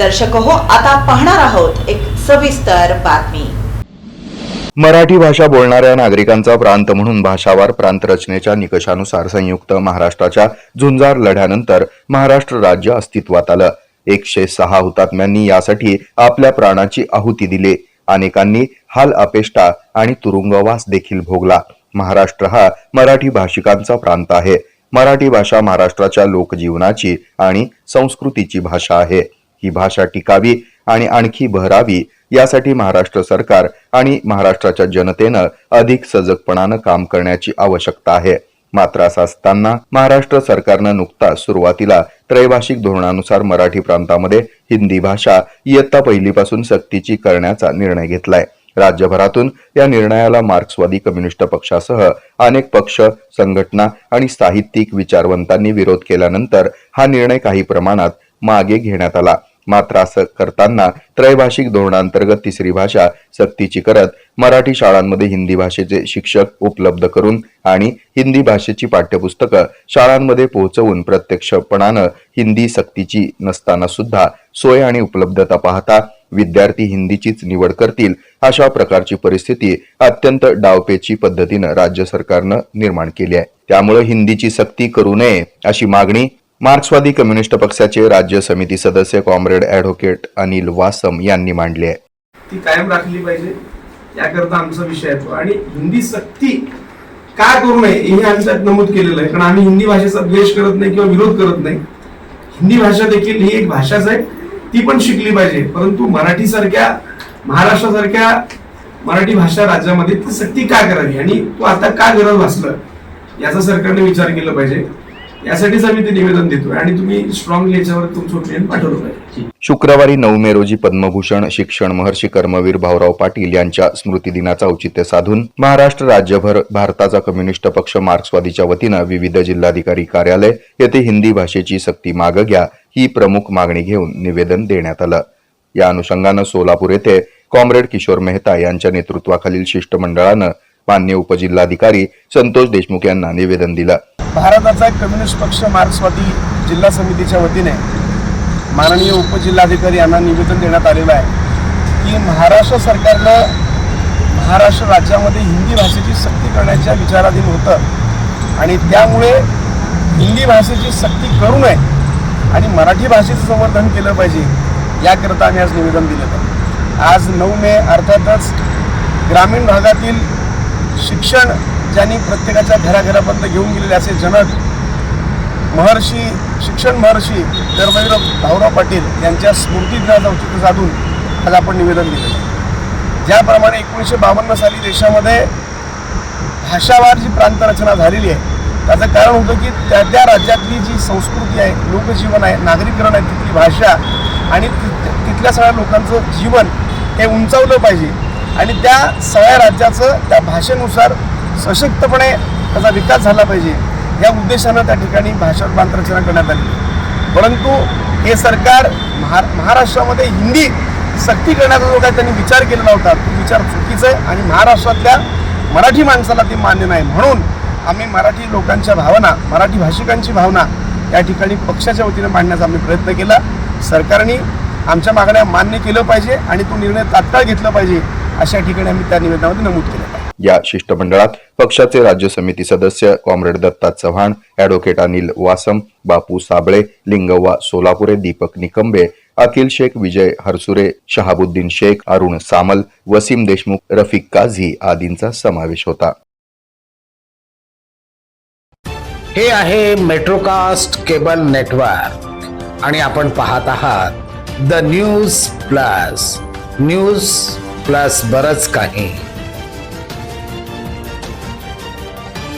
दर्शक हो आता पाहणार आहोत एक सविस्तर बातमी. मराठी भाषा बोलणाऱ्या नागरिकांचा प्रांत म्हणून भाषावार प्रांत रचनेच्या निकषानुसार संयुक्त महाराष्ट्राच्या झुंजार लढ्यानंतर महाराष्ट्र राज्य अस्तित्वात आलं. एकशे सहा हुतात्म्यांनी यासाठी आपल्या प्राणाची आहुती दिली. अनेकांनी हाल अपेष्टा आणि तुरुंगवास देखील भोगला. महाराष्ट्र हा मराठी भाषिकांचा प्रांत आहे. मराठी भाषा महाराष्ट्राच्या लोकजीवनाची आणि संस्कृतीची भाषा आहे. ही भाषा टिकावी आणि आणखी बहरावी यासाठी महाराष्ट्र सरकार आणि महाराष्ट्राच्या जनतेनं अधिक सजगपणानं काम करण्याची आवश्यकता आहे. मात्र असं असताना महाराष्ट्र सरकारनं नुकताच सुरुवातीला त्रैभाषिक धोरणानुसार मराठी प्रांतामध्ये हिंदी भाषा इयत्ता पहिलीपासून सक्तीची करण्याचा निर्णय घेतलाय. राज्यभरातून या निर्णयाला मार्क्सवादी कम्युनिस्ट पक्षासह अनेक पक्ष संघटना आणि साहित्यिक विचारवंतांनी विरोध केल्यानंतर हा निर्णय काही प्रमाणात मागे घेण्यात आला. मात्र असं करताना त्रैभाषिक धोरणांतर्गत तिसरी भाषा सक्तीची करत मराठी शाळांमध्ये हिंदी भाषेचे शिक्षक उपलब्ध करून आणि हिंदी भाषेची पाठ्यपुस्तकं शाळांमध्ये पोहोचवून प्रत्यक्षपणानं हिंदी सक्तीची नसताना सुद्धा सोय आणि उपलब्धता पाहता विद्यार्थी हिंदीचीच निवड करतील अशा प्रकारची परिस्थिती अत्यंत डावपेची पद्धतीनं राज्य सरकारनं निर्माण केली आहे. त्यामुळे हिंदीची सक्ती करू नये अशी मागणी मार्क्सवादी कम्युनिस्ट पक्षाचे राज्य समिती सदस्य कॉम्रेड ॲडव्होकेट अनिल वासम यांनी मांडली आहे. ती कायम राखली पाहिजे याकरता आमचा विषय आहे आणि हिंदी सक्ती का करू नये हे आमच्यात नमूद केलेलं आहे. कारण आम्ही हिंदी भाषेचा द्वेष करत नाही किंवा विरोध करत नाही. हिंदी भाषा देखील ही एक भाषाच आहे. ती पण शिकली पाहिजे. परंतु मराठी सारख्या महाराष्ट्रासारख्या मराठी भाषा राज्यामध्ये ती सक्ती का करावी? आणि तो आता का गरज भासलं? याचा सरकारने विचार केला पाहिजे. यासाठीच आम्ही ते निवेदन देतोय आणि तुम्ही स्ट्रॉंगली याच्यावर तुमचं ट्रेन पाठवलं पाहिजे. शुक्रवारी नऊ मे रोजी पद्मभूषण शिक्षण महर्षी कर्मवीर भाऊराव पाटील यांच्या स्मृतिदिनाचं औचित्य साधून महाराष्ट्र राज्यभर भारताचा कम्युनिस्ट पक्ष मार्क्सवादीच्या वतीनं विविध जिल्हाधिकारी कार्यालय येथे हिंदी भाषेची सक्ती माग घ्या ही प्रमुख मागणी घेऊन निवेदन देण्यात आलं. या अनुषंगानं सोलापूर येथे कॉम्रेड किशोर मेहता यांच्या नेतृत्वाखालील शिष्टमंडळानं मान्य उपजिल्हाधिकारी संतोष देशमुख यांना निवेदन दिलं. भारताचा कम्युनिस्ट पक्ष मार्क्सवादी जिल्हा समितीच्या वतीने माननीय उपजिल्हाधिकारी यांना निवेदन देण्यात आलेलं आहे की महाराष्ट्र सरकारनं महाराष्ट्र राज्यामध्ये हिंदी भाषेची सक्ती करण्याच्या विचाराधीन होतं आणि त्यामुळे हिंदी भाषेची सक्ती करू नये आणि मराठी भाषेचं संवर्धन केलं पाहिजे याकरता आम्ही आज निवेदन दिलेलं आहे. आज नऊ मे अर्थातच ग्रामीण भागातील शिक्षण ज्यांनी प्रत्येकाच्या घराघरापर्यंत घेऊन गेलेले असे जनक महर्षी शिक्षण महर्षी धर्मवीर भाऊराव पाटील यांच्या स्मृती औचित्य साधून आज आपण निवेदन दिलं. ज्याप्रमाणे एकोणीसशे बावन्न साली देशामध्ये भाषावार जी प्रांतरचना झालेली आहे. त्याचं कारण होतं की त्या त्या राज्यातली जी संस्कृती आहे लोकजीवन आहे नागरीकरण आहे तिथली भाषा आणि तिथल्या सगळ्या लोकांचं जीवन हे उंचावलं पाहिजे. आणि त्या सगळ्या राज्याचं त्या भाषेनुसार सशक्तपणे त्याचा विकास झाला पाहिजे. या उद्देशानं त्या ठिकाणी भाषा प्रांतरचना करण्यात आली. परंतु हे सरकार महा महाराष्ट्रामध्ये हिंदी सक्ती करण्याचा जो काही त्यांनी विचार केलेला होता तो विचार चुकीचा आहे आणि महाराष्ट्रातल्या मराठी माणसाला ते मान्य नाही. म्हणून आम्ही मराठी लोकांच्या भावना मराठी भाषिकांची भावना या ठिकाणी पक्षाच्या वतीनं मांडण्याचा आम्ही प्रयत्न केला. सरकारने आमच्या मागण्या मान्य केलं पाहिजे आणि तो निर्णय तात्काळ घेतला पाहिजे अशा ठिकाणी आम्ही त्या निवेदनामध्ये नमूद केलं. या शिष्टमंडळात पक्षाचे राज्य समिती सदस्य कॉम्रेड दत्ता चव्हाण ॲडव्होकेट अनिल वासम बापू साबळे लिंगव्वा सोलापुरे दीपक निकंबे अखिल शेख विजय हरसुरे शहाबुद्दीन शेख अरुण सामल वसीम देशमुख रफिक काझी आदींचा समावेश होता. हे आहे मेट्रोकास्ट केबल नेटवर्क आणि आपण पाहत आहात the News Plus. News Plus बरच काही.